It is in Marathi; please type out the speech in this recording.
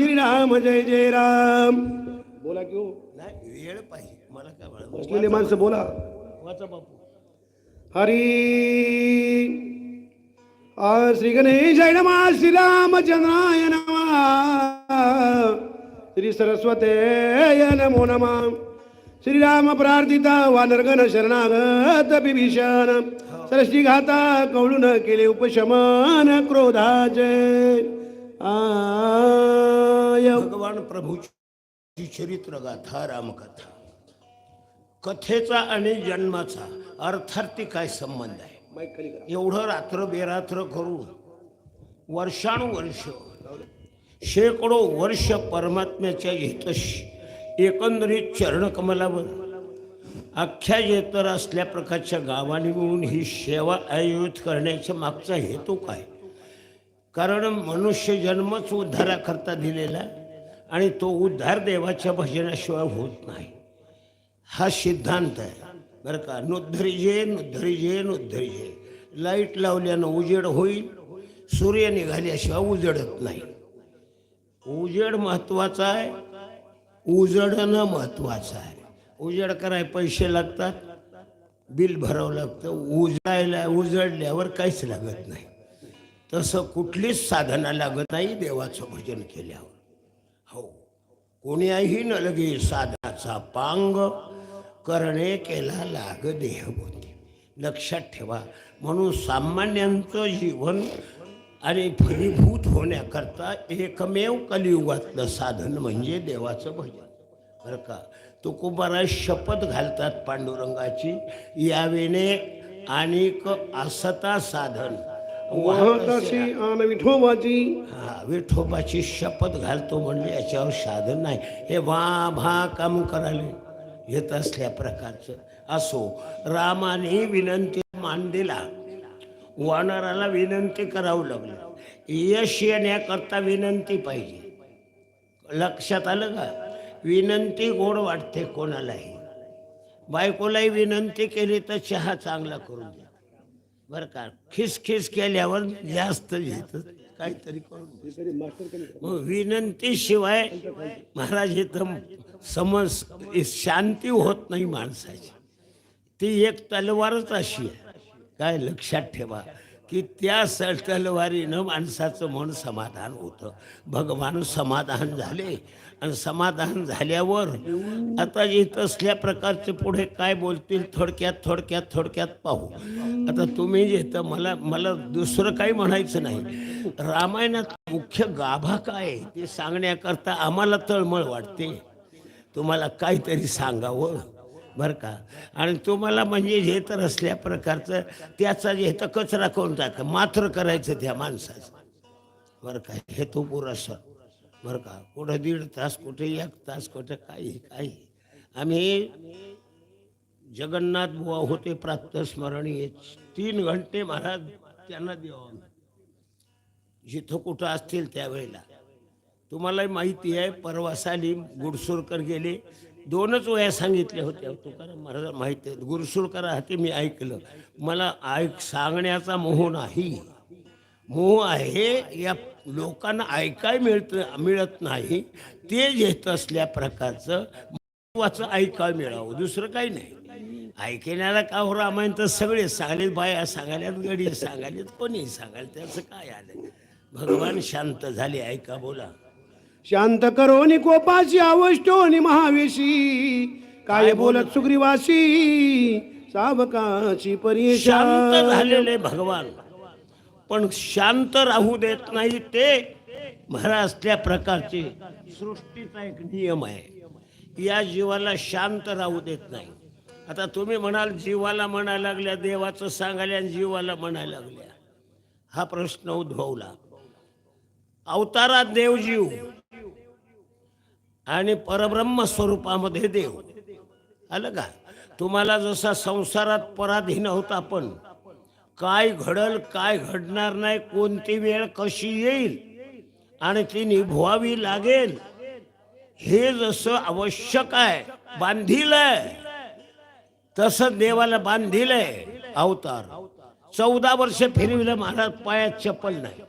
श्रीराम जय जय राम. बोला की हो. नाही वेळ पाहिजे. मला काय बसलेले माणसं बोला. वाचा बापू. हरी. आ, श्री गणेशाय नमा श्रीरामचंद्राय नमा. श्री सरस्वते नमो नमा. श्रीराम प्रार्थिता वानरगण शरणागत बिभीषण सरष्टी घाता कवळून केले उपशमन क्रोधाचे आय भगवान प्रभूची चरित्र गाथा रामकथा. कथेचा आणि जन्माचा अर्थार्थी काय संबंध आहे? एवढं रात्र बेरात्र करून वर्षानुवर्ष शेकडो वर्ष परमात्म्याच्या हितश एकंदरीत चरणकमलावर अख्ख्या येतर असल्या प्रकारच्या गावाने मिळून ही सेवा आयोजित करण्याच्या मागचा हेतू काय? कारण मनुष्य जन्मच उद्धाराकरता दिलेला आणि तो उद्धार देवाच्या भजनाशिवाय होत नाही. हा सिद्धांत आहे. बरं का? नुद्धरीजे नुद्धरीजे नुद्धरीजे. लाइट लावल्यानं उजेड होईल सूर्य निघाल्याशिवाय उजडत नाही. उजेड महत्त्वाचा आहे उजडणं महत्वाचं आहे. उजेड कराय पैसे लागतात बिल भरावं लागतं उजडायला उजडल्यावर काहीच लागत नाही. तसं कुठलीच साधना लागत नाही देवाचं भजन केल्यावर. हो कोण्याही न लगे साधाचा पांग करणे केला लाग देहबोधी लक्षात ठेवा म्हणून सामान्यांचं जीवन आणि फलीभूत होण्याकरता एकमेव कलियुगातलं साधन म्हणजे देवाचं भजन. बरं का? तुकोबारा शपथ घालतात पांडुरंगाची यावेने अनेक असता साधन वाहताशी आणि विठोबाची. हा विठोबाची शपथ घालतो म्हणजे याच्यावर साधन नाही. हे वा भा काम करायला. येत असल्या प्रकारचं. असो रामाने विनंती मान दिला वानराला विनंती करावं लागलं. यश येण्याकरता विनंती पाहिजे. लक्षात आलं का? विनंती गोड वाटते कोणालाही. बायकोलाही विनंती केली तर चहा चांगला करून द्या. बरं का खिस खिस केल्यावर जास्त घेत काहीतरी करून विनंती मग हो, विनंतीशिवाय महाराज इथं समज शांती होत नाही माणसाची. ती एक तलवारच अशी आहे. काय लक्षात ठेवा. की त्या स तलवारीनं माणसाचं मन समाधान होतं. भगवान समाधान झाले. आणि समाधान झाल्यावर आता येत असल्या प्रकारचे पुढे काय बोलतील थोडक्यात थोडक्यात थोडक्यात पाहू. आता तुम्ही येतं मला मला दुसरं काही म्हणायचं नाही. रामायणात मुख्य गाभा काय ते सांगण्याकरता आम्हाला तळमळ वाटते. तुम्हाला काहीतरी सांगावं. बरं का? आणि तुम्हाला म्हणजे हे तर असल्या प्रकारचं त्याचा जे तर कचरा करून टाका. मात्र करायचं त्या माणसाचं. बरं का? हे तो पुरासा बरं का? कुठं दीड तास कुठे एक तास कुठं काही काही. आम्ही जगन्नाथ बुवा होते प्राप्त स्मरणीय. तीन घंटे महाराज त्यांना देवा जिथं कुठं असतील त्यावेळेला. तुम्हालाही माहिती आहे परवा साली गुडसुरकर गेले. दोनच वया सांगितल्या होत्या. तुकाराम महाराज माहीत आहे. गुरसुरकर हाती मी ऐकलं. मला ऐक सांगण्याचा मोह नाही. मोह आहे या लोकांना ऐकाय मिळत मिळत नाही. ते घेत असल्या प्रकारचं महत्वाचं ऐकाय मिळावं. दुसरं काही नाही. ऐकण्याला का हो रामायण? तर सगळे सांगलेत बाया सांगाल्यात गडी सांगालेत कोणी सांगाल? त्याचं काय आलं? भगवान शांत झाले. ऐका बोला. शांत करो निकोपाची आवष्टो महावेशी काय बोलत सुग्रीवासी? सावकाची शांत परेशान झालेले भगवान. पण शांत राहू देत नाही ते महाराज त्या प्रकारचे सृष्टीचा एक नियम आहे. या जीवाला शांत राहू देत नाही. आता तुम्ही म्हणाल जीवाला म्हणायला लागल्या देवाचं सांगायला आणि जीवाला म्हणायला लागल्या. हा प्रश्न उद्भवला. अवतारात देव जीव आणि परब्रह्म स्वरूपामध्ये देव. आलं का? तुम्हाला जसा संसारात पराधीन होता आपण काय घडल काय घडणार नाही कोणती वेळ कशी येईल आणि ती निभवावी लागेल हे जसं आवश्यक आहे बांधील आहे तसं देवाला बांधील आहे अवतार. चौदा वर्ष फिरविलं महाराज पायात चप्पल नाही.